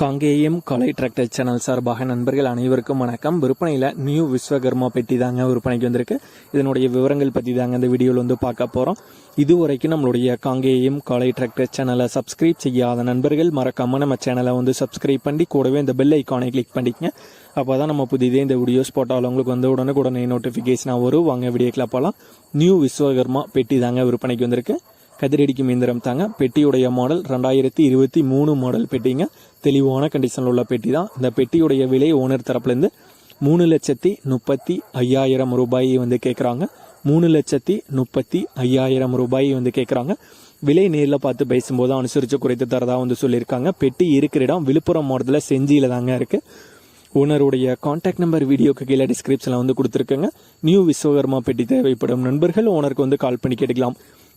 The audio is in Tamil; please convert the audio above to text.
காங்கேயம் கலை டிராக்டர் சேனல் சார்பாக நண்பர்கள் அனைவருக்கும் வணக்கம். விற்பனையில் நியூ விஸ்வகர்மா பெட்டி தாங்க விற்பனைக்கு வந்திருக்கு. இதனுடைய விவரங்கள் பற்றி தாங்க இந்த வீடியோவில் வந்து பார்க்க போகிறோம் இதுவரைக்கும் நம்மளுடைய காங்கேயம் கலை டிராக்டர் சேனலை சப்ஸ்கிரைப் செய்யாத நண்பர்கள் மறக்காமல் நம்ம சேனலை வந்து சப்ஸ்கிரைப் பண்ணி கூடவே இந்த பெல் ஐக்கானை கிளிக் பண்ணிக்கங்க. அப்போ தான் நம்ம புதிதே இந்த வீடியோஸ் போட்டால் உங்களுக்கு வந்து உடனுக்குடனே நோட்டிஃபிகேஷனாக வரும். வாங்க வீடியோக்கில் போகலாம் நியூ விஸ்வகர்மா பெட்டி தாங்க விற்பனைக்கு வந்திருக்கு. கதிரடிக்கும் இயந்திரம் தாங்க. பெட்டியுடைய மாடல் ரெண்டாயிரத்தி இருபத்தி மூணு மாடல் பெட்டிங்க. தெளிவான கண்டிஷனில் உள்ள பெட்டி தான். இந்த பெட்டியுடைய விலை ஓனர் தரப்புலேருந்து மூணு லட்சத்தி முப்பத்தி ஐயாயிரம் ரூபாய் வந்து கேட்குறாங்க மூணு லட்சத்தி முப்பத்தி ஐயாயிரம் ரூபாய் வந்து கேட்குறாங்க விலை நேரில் பார்த்து பேசும்போது அனுசரித்து குறைத்து தரதா வந்து சொல்லியிருக்காங்க. பெட்டி இருக்கிற இடம் விழுப்புரம் மாவட்டத்தில் செஞ்சியில் தாங்க இருக்குது ஓனருடைய காண்டாக்ட் நம்பர் வீடியோக்கு கீழே டிஸ்கிரிப்ஷனில் வந்து கொடுத்துருக்கேங்க. நியூ விஸ்வகர்மா பெட்டி தேவைப்படும் நண்பர்கள் ஓனருக்கு வந்து கால் பண்ணி கேட்டுக்கலாம்.